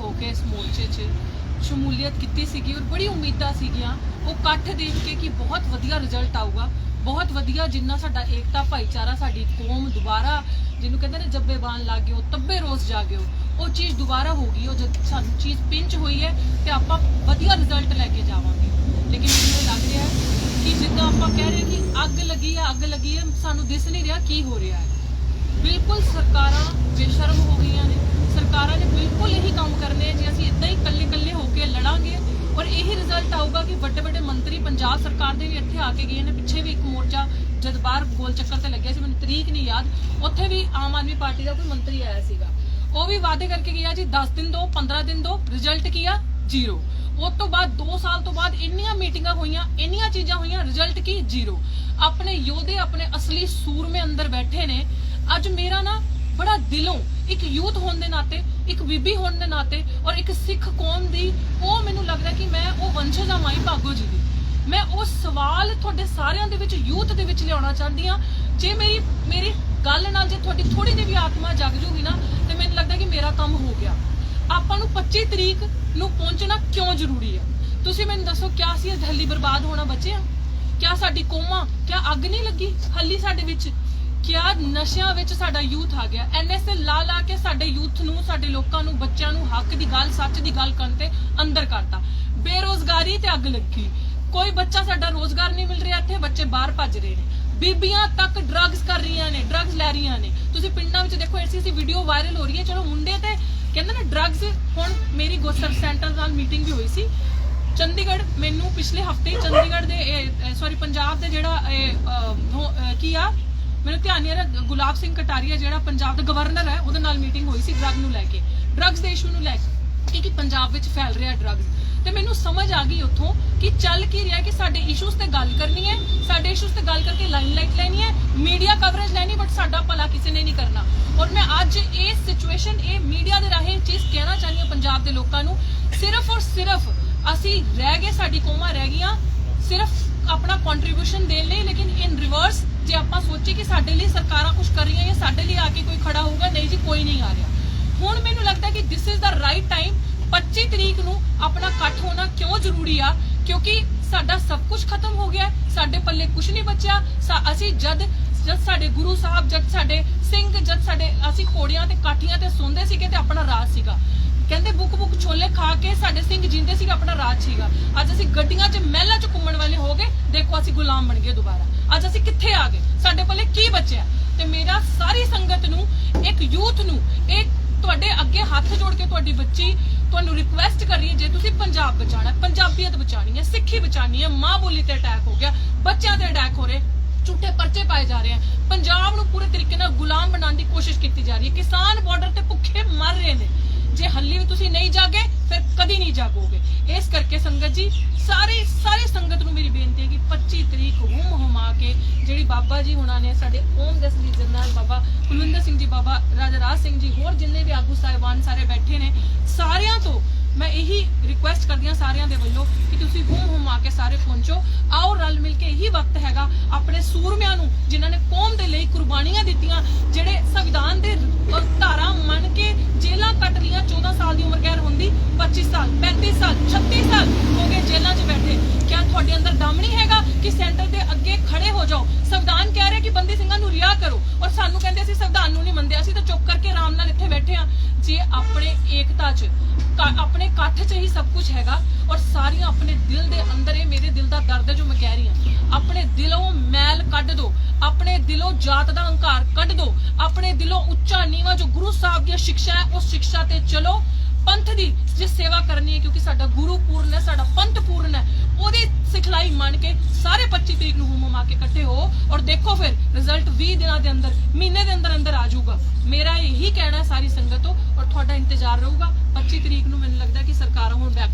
ਹੋ ਕੇ ਇਸ ਮੋਰਚੇ 'ਚ ਸ਼ਮੂਲੀਅਤ ਕੀਤੀ ਸੀਗੀ ਔਰ ਬੜੀ ਉਮੀਦਾਂ ਸੀਗੀਆਂ। ਉਹ ਇਕੱਠ ਦੇਖ ਕੇ ਕਿ ਬਹੁਤ ਵਧੀਆ ਰਿਜ਼ਲਟ ਆਊਗਾ, ਬਹੁਤ ਵਧੀਆ ਜਿੰਨਾ ਸਾਡਾ ਏਕਤਾ ਭਾਈਚਾਰਾ, ਸਾਡੀ ਕੌਮ ਦੁਬਾਰਾ ਜਿਹਨੂੰ ਕਹਿੰਦੇ ਨੇ ਜੱਬੇ ਬਾਣ ਲੱਗ ਤੱਬੇ ਰੋਜ਼ ਜਾਗਿਓ ਉਹ। ਚੀਜ਼ ਦੁਬਾਰਾ ਹੋ ਗਈ, ਉਹ ਜਦ ਸਾਨੂੰ ਚੀਜ਼ ਪਿੰਚ ਹੋਈ ਹੈ ਤੇ ਆਪਾਂ ਵਧੀਆ ਰਿਜ਼ਲਟ ਲੈ ਕੇ ਜਾਵਾਂਗੇ। ਲੇਕਿਨ ਮੈਨੂੰ ਲੱਗ ਰਿਹਾ ਕਿ ਜਿੱਦਾਂ ਆਪਾਂ ਕਹਿ ਰਹੇ ਕਿ ਅੱਗ ਲੱਗੀ ਹੈ, ਅੱਗ ਲੱਗੀ ਹੈ, ਸਾਨੂੰ ਦਿਸ ਨਹੀਂ ਰਿਹਾ ਕੀ ਹੋ ਰਿਹਾ ਹੈ। ਬਿਲਕੁਲ ਸਰਕਾਰਾਂ ਬੇਸ਼ਰਮ ਹੋ ਗਈਆਂ ਸਰਕਾਰਾਂ ਨੇ ਬਿਲਕੁਲ ਇਹੀ ਕੰਮ ਕਰਨੇ ਆ ਜੇ ਅਸੀਂ ਇਦਾਂ ਹੀ ਇਕੱਲੇ ਇਕੱਲੇ ਹੋ ਕੇ ਲੜਾਂਗੇ ਔਰ ਇਹੀ ਰਿਜ਼ਲਟ ਆਊਗਾ ਕਿ ਵੱਡੇ ਵੱਡੇ ਮੰਤਰੀ ਪੰਜਾਬ ਸਰਕਾਰ ਦੇ ਵੀ ਇੱਥੇ ਆ ਕੇ ਗਏ ਨੇ। ਪਿੱਛੇ ਵੀ ਇੱਕ ਮੋਰਚਾ ਜਦ ਬਾਹਰ ਗੋਲ ਚੱਕਰ ਤੇ ਲੱਗਿਆ ਸੀ, ਮੈਨੂੰ ਤਰੀਕ ਨਹੀਂ ਯਾਦ। ਉੱਥੇ ਵੀ ਆਮ ਆਦਮੀ ਪਾਰਟੀ ਦਾ ਕੋਈ ਮੰਤਰੀ ਆਇਆ ਸੀਗਾ। ਉਹ ਵੀ ਵਾਅਦੇ ਕਰਕੇ ਗਿਆ ਜੀ 10 ਦਿਨ ਦੋ 15 ਦਿਨ ਦੋ ਰਿਜ਼ਲਟ ਕੀ ਆ? ਜ਼ੀਰੋ। ਉਸ ਤੋਂ ਬਾਅਦ 2 ਸਾਲ ਤੋਂ ਬਾਅਦ ਇੰਨੀਆਂ ਮੀਟਿੰਗਾਂ ਹੋਈਆਂ, ਇੰਨੀਆਂ ਚੀਜ਼ਾਂ ਹੋਈਆਂ ਰਿਜ਼ਲਟ ਕੀ? ਜ਼ੀਰੋ। ਆਪਣੇ ਯੋਧੇ, ਆਪਣੇ ਅਸਲੀ ਸੂਰਮੇ ਅੰਦਰ ਬੈਠੇ ਨੇ। ਅੱਜ ਮੇਰਾ ਨਾ ਬੜਾ ਦਿਲੋਂ ਇੱਕ ਯੂਥ ਹੋਣ ਦੇ ਨਾਤੇ, ਇੱਕ ਬੀਬੀ ਹੋਣ ਦੇ ਨਾਤੇ ਔਰ ਇੱਕ ਸਿੱਖ ਕੌਮ ਦੀ, ਉਹ ਮੈਨੂੰ ਲੱਗਦਾ ਕਿ ਮੈਂ ਉਹ ਵੰਸ਼ਜ ਆ ਮਾਈ ਭਾਗੋ ਜੀ ਦੀ। ਮੈਂ ਉਹ ਸਵਾਲ ਤੁਹਾਡੇ ਸਾਰਿਆਂ ਦੇ ਵਿੱਚ, ਯੂਥ ਦੇ ਵਿੱਚ ਲਿਆਉਣਾ ਚਾਹੁੰਦੀ ਆ ਜੇ ਮੇਰੀ ਮੇਰੀ ਗੱਲ ਨਾਲ ਜੇ ਤੁਹਾਡੀ ਥੋੜੀ ਜਿਹੀ ਵੀ ਆਤਮਾ ਜਗ ਜੂਗੀ ਨਾ, ਤੇ ਮੈਨੂੰ ਲੱਗਦਾ ਕਿ ਮੇਰਾ ਕੰਮ ਹੋ ਗਿਆ। ਆਪਾਂ ਨੂੰ 25 ਤਰੀਕ ਨੂੰ ਪਹੁੰਚਣਾ ਕਿਉਂ ਜ਼ਰੂਰੀ ਆ? ਤੁਸੀਂ ਮੈਨੂੰ ਦੱਸੋ, ਕਿਆ ਸੀ ਹੱਲੀ ਬਰਬਾਦ ਹੋਣਾ ਬਚਿਆ? ਕਿਆ ਸਾਡੀ ਕੋਮਾ, ਕਿਆ ਅੱਗ ਨਹੀਂ ਲੱਗੀ? ਹੱਲੀ ਸਾਡੇ ਵਿੱਚ ਕਿਆ ਨਸ਼ਿਆਂ ਵਿੱਚ ਸਾਡਾ ਯੂਥ ਆ ਗਿਆ। ਐਨਐਸਏ ਲਾ ਲਾ ਕੇ ਸਾਡੇ ਯੂਥ ਨੂੰ, ਸਾਡੇ ਲੋਕਾਂ ਨੂੰ, ਬੱਚਿਆਂ ਨੂੰ ਹੱਕ ਦੀ ਗੱਲ, ਸੱਚ ਦੀ ਗੱਲ ਕਰਨ ਤੇ ਅੰਦਰ ਕਰਤਾ। ਬੇਰੋਜ਼ਗਾਰੀ ਤੇ ਅੱਗ ਲੱਗੀ। ਕੋਈ ਬੱਚਾ ਸਾਡਾ ਰੋਜ਼ਗਾਰ ਨਹੀਂ ਮਿਲ ਰਿਹਾ ਇੱਥੇ, ਬੱਚੇ ਬਾਹਰ ਭੱਜ ਰਹੇ ਨੇ। ਬੀਬੀਆਂ ਤੱਕ ਡਰੱਗਸ ਕਰ ਰਹੀਆਂ ਨੇ ਡਰੱਗਸ ਲੈ ਰਹੀਆਂ ਨੇ। ਤੁਸੀਂ ਪਿੰਡਾਂ ਵਿੱਚ ਦੇਖੋ ਐਸੀ ਐਸੀ ਵੀਡੀਓ ਵਾਇਰਲ ਹੋ ਰਹੀ ਹੈ। ਚਲੋ ਮੁੰਡੇ ਤੇ ਕਹਿੰਦੇ ਨਾ ਡਰੱਗਸ ਹੁਣ ਮੇਰੀ ਗੋਸਰ ਸੈਂਟਰ ਨਾਲ ਮੀਟਿੰਗ ਵੀ ਹੋਈ ਸੀ। ਚੰਡੀਗੜ੍ਹ, ਮੈਨੂੰ ਪਿਛਲੇ ਹਫ਼ਤੇ ਚੰਡੀਗੜ੍ਹ ਦੇ ਸੌਰੀ ਪੰਜਾਬ ਦੇ ਜਿਹੜਾ ਕੀ ਆ? ਮੈਨੂੰ ਧਿਆਨ ਨਹੀਂ ਆ ਰਿਹਾ, ਗੁਲਾਬ ਸਿੰਘ ਕਟਾਰੀਆ ਜਿਹੜਾ ਪੰਜਾਬ ਦਾ ਗਵਰਨਰ ਹੈ, ਉਹਦੇ ਨਾਲ ਮੀਟਿੰਗ ਹੋਈ ਸੀ ਡਰੱਗ ਨੂੰ ਲੈ ਕੇ। ਡਰੱਗਸ ਦੇ ਇਸ਼ੂ ਨੂੰ ਲੈ ਕੇ। ਕਿ ਪੰਜਾਬ ਵਿੱਚ ਫੈਲ ਰਿਹਾ ਡਰੱਗਸ ਤੇ ਮੈਨੂੰ ਸਮਝ ਆ ਗਈ ਉੱਥੋਂ ਕਿ ਚੱਲ ਕੀ ਰਿਹਾ ਕਿ ਸਾਡੇ ਇਸ਼ੂਸ ਤੇ ਗੱਲ ਕਰਨੀ ਹੈ, ਸਾਡੇ ਇਸ਼ੂਸ ਤੇ ਗੱਲ ਕਰਕੇ ਲਾਈਮਲਾਈਟ ਲੈਣੀ ਹੈ ਮੀਡੀਆ ਕਵਰੇਜ ਲੈਣੀ ਬਟ ਸਾਡਾ ਭਲਾ ਕਿਸੇ ਨੇ ਨਹੀਂ ਕਰਨਾ। ਔਰ ਮੈਂ ਅੱਜ ਇਹ ਸਿਚੁਏਸ਼ਨ ਇਹ ਮੀਡੀਆ ਦੇ ਰਾਹੀਂ ਚੀਜ਼ ਕਹਿਣਾ ਚਾਹੁੰਦੀ ਹਾਂ ਪੰਜਾਬ ਦੇ ਲੋਕਾਂ ਨੂੰ, ਸਿਰਫ ਔਰ ਸਿਰਫ ਅਸੀਂ ਰਹਿ ਗਏ, ਸਾਡੀ ਕੌਮਾਂ ਰਹਿ ਗਈਆਂ, ਸਿਰਫ ਆਪਣਾ ਕੰਟਰੀਬਿਊਸ਼ਨ ਦੇਣ ਲਈ, ਲੇਕਿਨ ਇਨ ਰਿਵਰਸ ਜੇ ਆਪਾਂ ਸੋਚੀ ਕਿ ਸਾਡੇ ਲਈ ਸਰਕਾਰਾਂ ਕੁਝ ਕਰ ਰਹੀਆਂ ਜਾਂ ਸਾਡੇ ਲਈ ਆ ਕੇ ਕੋਈ ਖੜਾ ਹੋਊਗਾ, ਨਹੀਂ ਜੀ, ਕੋਈ ਨਹੀਂ ਆ ਰਿਹਾ। ਹੁਣ ਮੈਨੂੰ ਲੱਗਦਾ ਕਿ this is the right time 25 ਤਰੀਕ ਨੂੰ ਆਪਣਾ ਇਕੱਠ ਹੋਣਾ ਕਿਉਂ ਜ਼ਰੂਰੀ ਆ? ਕਿਉਂਕਿ ਸਾਡਾ ਸਭ ਕੁਝ ਖਤਮ ਹੋ ਗਿਆ, ਸਾਡੇ ਪੱਲੇ ਕੁਝ ਨਹੀਂ ਬਚਿਆ। ਅਸੀਂ ਜਦ ਜਦ ਸਾਡੇ ਗੁਰੂ ਸਾਹਿਬ, ਜਦ ਸਾਡੇ ਸਿੰਘ, ਜਦ ਸਾਡੇ, ਅਸੀਂ ਕੋੜੀਆਂ ਤੇ ਕਾਠੀਆਂ ਤੇ ਸੌਂਦੇ ਸੀਗੇ ਤੇ ਆਪਣਾ ਰਾਜ ਸੀਗਾ। ਕਹਿੰਦੇ ਬੁੱਕ ਬੁੱਕ ਛੋਲੇ ਖਾ ਕੇ ਸਾਡੇ ਸਿੰਘ ਜਿੰਦੇ ਸੀਗੇ, ਆਪਣਾ ਰਾਜ ਸੀਗਾ। ਅੱਜ ਅਸੀਂ ਗੱਡੀਆਂ 'ਚ, ਮਹਿਲਾਂ 'ਚ ਘੁੰਮਣ ਵਾਲੇ ਹੋ ਗਏ, ਦੇਖੋ ਅਸੀਂ ਗੁਲਾਮ ਬਣ ਗਏ ਦੁਬਾਰਾ। ਅੱਜ ਅਸੀਂ ਕਿੱਥੇ ਆ ਗਏ? ਸਾਡੇ ਪੱਲੇ ਕੀ ਬਚਿਆ? ਤੇ ਮੇਰਾ ਸਾਰੀ ਸੰਗਤ ਨੂੰ, ਇੱਕ ਯੂਥ ਨੂੰ, ਇੱਕ ਤੁਹਾਡੇ ਅੱਗੇ ਹੱਥ ਜੋੜ ਕੇ ਤੁਹਾਡੀ ਬੱਚੀ ਤੁਹਾਨੂੰ ਰਿਕੁਐਸਟ ਕਰ ਰਹੀ ਹੈ, ਜੇ ਤੁਸੀਂ ਪੰਜਾਬ ਬਚਾਣਾ ਪੰਜਾਬੀਅਤ ਬਚਾਣੀ ਹੈ, ਸਿੱਖੀ ਬਚਾਣੀ ਹੈ, ਮਾਂ ਬੋਲੀ ਤੇ ਅਟੈਕ ਹੋ ਗਿਆ, ਬੱਚਿਆਂ ਤੇ ਅਟੈਕ ਹੋ ਰਹੇ, ਝੂਠੇ ਪਰਚੇ ਪਾਏ ਜਾ ਰਹੇ ਹਨ ਪੰਜਾਬ ਨੂੰ ਪੂਰੇ ਤਰੀਕੇ ਨਾਲ ਗੁਲਾਮ ਬਣਾਉਣ ਦੀ ਕੋਸ਼ਿਸ਼ ਕੀਤੀ ਜਾ ਰਹੀ ਹੈ। ਕਿਸਾਨ ਬਾਰਡਰ ਤੇ ਭੁੱਖੇ ਮਰ ਰਹੇ ਨੇ। ਜੇ ਹੱਲੀ ਵੀ ਤੁਸੀਂ ਨਹੀਂ ਜਾਗੇ, ਫਿਰ ਕਦੀ ਨਹੀਂ ਜਾਗੋਗੇ। ਇਸ ਕਰਕੇ ਸੰਗਤ ਜੀ, ਸਾਰੇ ਸਾਰੇ ਸੰਗਤ ਨੂੰ ਮੇਰੀ ਬੇਨਤੀ ਹੈ ਕਿ 25 ਤਰੀਕ ਹੁਮ ਹੁਮਾ ਕੇ ਜਿਹੜੀ ਬਾਬਾ ਜੀ ਹੁਣਾਂ ਨੇ ਸਾਡੇ ਓਮ ਦਸ ਲਈ ਜਨਰਲ ਬਾਬਾ ਕੁਲਵਿੰਦਰ ਸਿੰਘ ਜੀ, ਬਾਬਾ ਰਾਜਾ ਰਾਜ ਸਿੰਘ ਜੀ, ਹੋਰ ਜਿੰਨੇ ਵੀ ਆਗੂ ਸਾਹਿਬਾਨ ਸਾਰੇ ਬੈਠੇ ਨੇ, ਸਾਰਿਆਂ ਰਿਕੁਐਸਟ ਕਰਦੀ ਹਾਂ ਸਾਰਿਆਂ ਦੇ ਵੱਲੋਂ ਕਿ ਤੁਸੀਂ ਹੁਮ ਹੁਮਾ ਕੇ ਸਾਰੇ ਪਹੁੰਚੋ। ਆਓ ਰਲ ਮਿਲ ਕੇ ਇਹੀ ਵਕਤ ਹੈਗਾ ਆਪਣੇ ਸੂਰਮਿਆਂ ਨੂੰ, ਜਿਨ੍ਹਾਂ ਨੇ ਕੌਮ ਦੇ ਲਈ ਕੁਰਬਾਨੀਆਂ ਦਿੱਤੀਆਂ, ਜਿਹੜੇ ਸੰਵਿਧਾਨ ਦੇ ਧਾਰਾ ਮੰਨ ਕੇ ਜੇਲ੍ਹਾਂ ਕੱਟ ਲੀਆਂ 14 ਸਾਲ ਦੀ ਉਮਰ ਗੈਰ ਹੁੰਦੀ 25 ਸਾਲ 35 ਸਾਲ 36 ਸਾਲ ਹੋ ਗਏ ਜੇਲ੍ਹਾਂ 'ਚ ਬੈਠੇ ਕਿਆ ਤੁਹਾਡੇ ਅੰਦਰ ਦਮ ਨਹੀਂ ਹੈਗਾ ਕਿ ਸੈਂਟਰ ਦੇ ਅੱਗੇ ਖੜੇ ਹੋ ਜਾਓ ਸੰਵਿਧਾਨ ਕਹਿ ਰਿਹਾ ਕਿ ਬੰਦੀ ਸਿੰਘਾਂ ਨੂੰ ਰਿਆ ਕਰੋ ਔਰ ਸਾਨੂੰ ਕਹਿੰਦੇ ਅਸੀਂ ਸੰਵਿਧਾਨ ਨੂੰ ਨਹੀਂ ਮੰਨਦੇ ਅਸੀਂ ਤਾਂ ਚੁੱਪ ਕਰਕੇ ਆਰਾਮ ਨਾਲ ਇੱਥੇ ਬੈਠੇ ਆ ਜੇ ਆਪਣੇ ਏਕਤਾ 'ਚ ਆਪਣੇ ਕੱਠ 'ਚ ਹੀ ਸਭ ਕੁਝ ਹੈਗਾ ਔਰ ਸਾਰੀਆਂ ਆਪਣੇ ਦਿਲ ਦੇ ਅੰਦਰ ਇਹ ਮੇਰੇ ਦਿਲ ਦਾ ਦਰਦ ਹੈ ਜੋ ਮੈਂ ਕਹਿ ਰਹੀ ਹਾਂ। ਆਪਣੇ ਦਿਲੋਂ ਮੈਲ ਕੱਢ ਦਿਓ ਆਪਣੇ ਦਿਲੋਂ ਜਾਤ ਦਾ ਹੰਕਾਰ ਕੱਢ ਦਿਓ ਆਪਣੇ ਦਿਲੋਂ ਉੱਚਾ ਨੀਵਾ ਜੋ ਗੁਰੂ ਸਾਹਿਬ ਦੀਆਂ ਸਿੱਖਿਆ ਹੈ, ਉਸ ਸਿੱਖਿਆ ਤੇ ਚਲੋ ਪੰਥ ਦੀ ਜੇ ਸੇਵਾ ਕਰਨੀ ਹੈ, ਕਿਉਂਕਿ ਸਾਡਾ ਗੁਰੂ ਪੂਰਨ ਹੈ, ਸਾਡਾ ਪੰਥ ਪੂਰਨ ਹੈ, ਉਹਦੀ ਸਿਖਲਾਈ ਮੰਨ ਕੇ ਸਾਰੇ 25 ਤਰੀਕ ਨੂੰ ਹੁਮ ਹੁਮਾ ਕੇ ਇਕੱਠੇ ਹੋ ਔਰ ਦੇਖੋ ਫਿਰ ਰਿਜ਼ਲਟ 20 ਦਿਨਾਂ ਦੇ ਅੰਦਰ, ਮਹੀਨੇ ਦੇ ਅੰਦਰ ਅੰਦਰ ਆ ਜਾਊਗਾ। ਮੇਰਾ ਇਹੀ ਕਹਿਣਾ ਸਾਰੀ ਸੰਗਤ ਤੋਂ ਔਰ ਤੁਹਾਡਾ ਇੰਤਜ਼ਾਰ ਰਹੂਗਾ। 25 ਤਰੀਕ ਨੂੰ ਮੈਨੂੰ ਲੱਗਦਾ ਕਿ ਸਰਕਾਰਾਂ ਹੁਣ ਬੈਕ